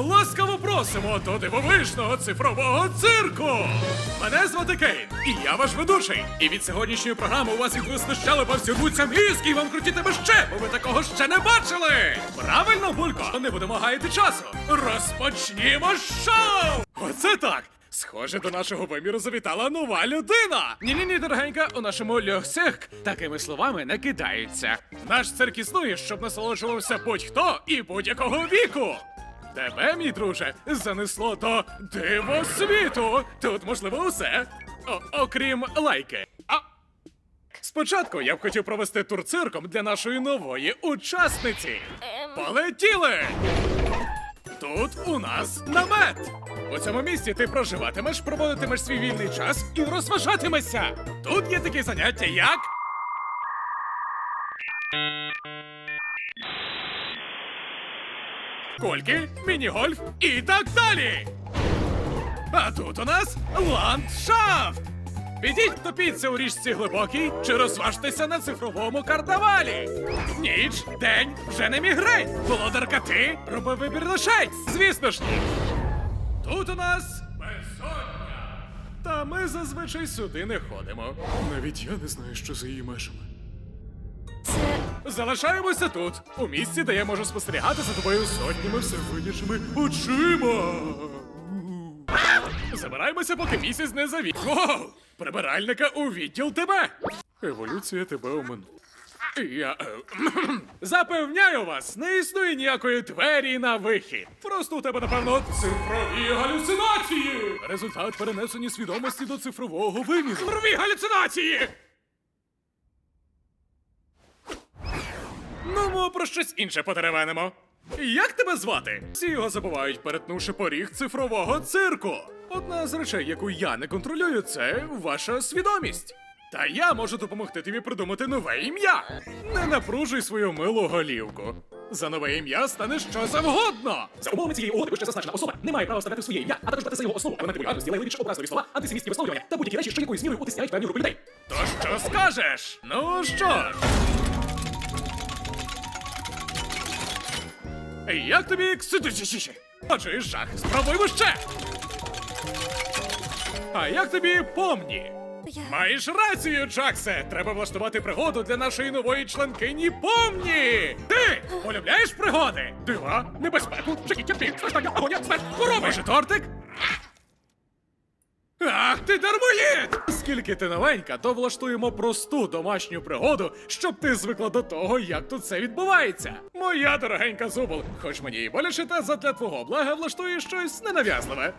Ласкаво просимо до дивовижного цифрового цирку! Мене звати Кейн, і я ваш ведучий. І від сьогоднішньої програми у вас їх вистачало повсюдуться мізки, і вам крутітиме ще, бо ви такого ще не бачили! Правильно, Булько? Не будемо гаяти часу. Розпочнімо шоу! Оце так! Схоже, до нашого виміру завітала нова людина. Ні, ні, ні, дорогенька, у нашому льохцирк такими словами не кидаються. Наш цирк існує, щоб насолоджувався будь-хто і будь-якого віку. Тебе, мій друже, занесло до диво світу. Тут можливо усе. О- окрім лайки. А спочатку я б хотів провести тур цирком для нашої нової учасниці. Полетіли! Тут у нас намет. У цьому місці ти проживатимеш, проводитимеш свій вільний час і розважатимешся. Тут є такі заняття, як. Кольки, міні-гольф і так далі. А тут у нас ландшафт. Підіть топіться у річці глибокій чи розважтеся на цифровому карнавалі. Ніч, день, вже не мігрень. Володарка ти, роби вибір лишень. Звісно ж ні. Тут у нас безсоння. Та ми зазвичай сюди не ходимо. Навіть я не знаю, що за її межами. Залишаємося тут, у місці, де я можу спостерігати за тобою сотнями всевидячими очима. Забираємося, поки місяць не завів. Воу! Прибиральника у відділ тебе! Еволюція тебе оминула. Я. е, Запевняю вас, не існує ніякої двері на вихід. Просто у тебе, напевно, цифрові галюцинації! Результат перенесення свідомості до цифрового виміру. Цифрові галюцинації! Ну, про щось інше потеревенимо. Як тебе звати? Всі його забувають, перетнувши поріг цифрового цирку. Одна з речей, яку я не контролюю, це ваша свідомість. Та я можу допомогти тобі придумати нове ім'я. Не напружуй свою милу голівку. За нове ім'я стане що завгодно. За умовами цієї угоди вище зазначена особа не має права вставляти в своє ім'я, а також брати за його основу елементи вульгарності, лайливі чи образливі слова, антисемітські висловлювання та будь-які речі, що якоюсь мірою утисняють певні групи людей. То що скажеш? Ну що ж. Як тобі ксидичіші? Отже, жах, спробуймо ще. А як тобі помні? я. Маєш рацію, Джаксе! Треба влаштувати пригоду для нашої нової членкині Помні! Ти полюбляєш пригоди? Дива, небезпеку, жахіття, пік, страждання, агоня, смерть, хвороби! Може, тортик? Ах ти дармоїд! Скільки ти новенька, то влаштуємо просту домашню пригоду, щоб ти звикла до того, як тут це відбувається. Моя дорогенька Зубол, хоч мені і боляче, та задля твого блага влаштує щось ненав'язливе.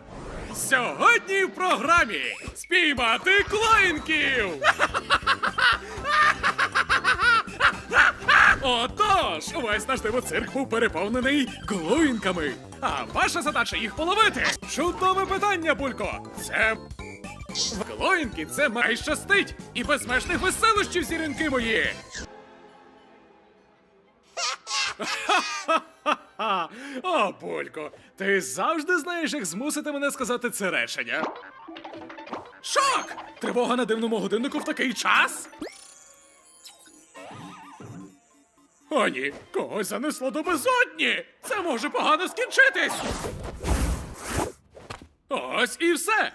Сьогодні в програмі спіймати клоїнків! Отож, увесь наш дивоцирк був переповнений клоїнками. А ваша задача їх половити. Чудове питання, Булько. Це Клоїнки це май щастить і безмежних веселощів, зіринки мої. О, Булько, ти завжди знаєш, як змусити мене сказати це речення. Шок! Тривога на дивному годиннику в такий час? О, ні, когось занесло до безодні! Це може погано скінчитись! Ось і все!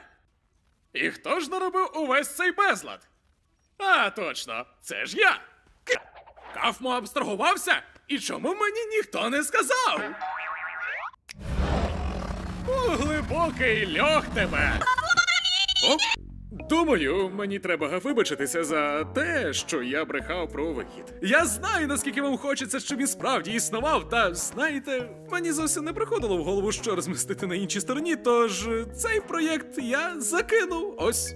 І хто ж наробив увесь цей безлад? А, точно, це ж я! Кафмо абстрагувався? І чому мені ніхто не сказав? У глибокий льох тебе! О, думаю, мені треба вибачитися за те, що я брехав про вихід. Я знаю, наскільки вам хочеться, щоб він справді існував, та знаєте, мені зовсім не приходило в голову, що розмістити на іншій стороні, тож цей проєкт я закинув ось.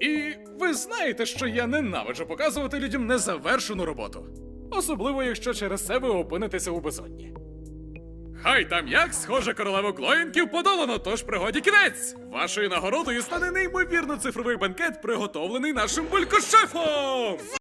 І ви знаєте, що я ненавиджу показувати людям незавершену роботу. Особливо, якщо через це ви опинитеся у безодні. Хай там як, схоже, королеву Клоїнків подолано, тож пригоді кінець! Вашою нагородою стане неймовірно цифровий банкет, приготовлений нашим булькошефом!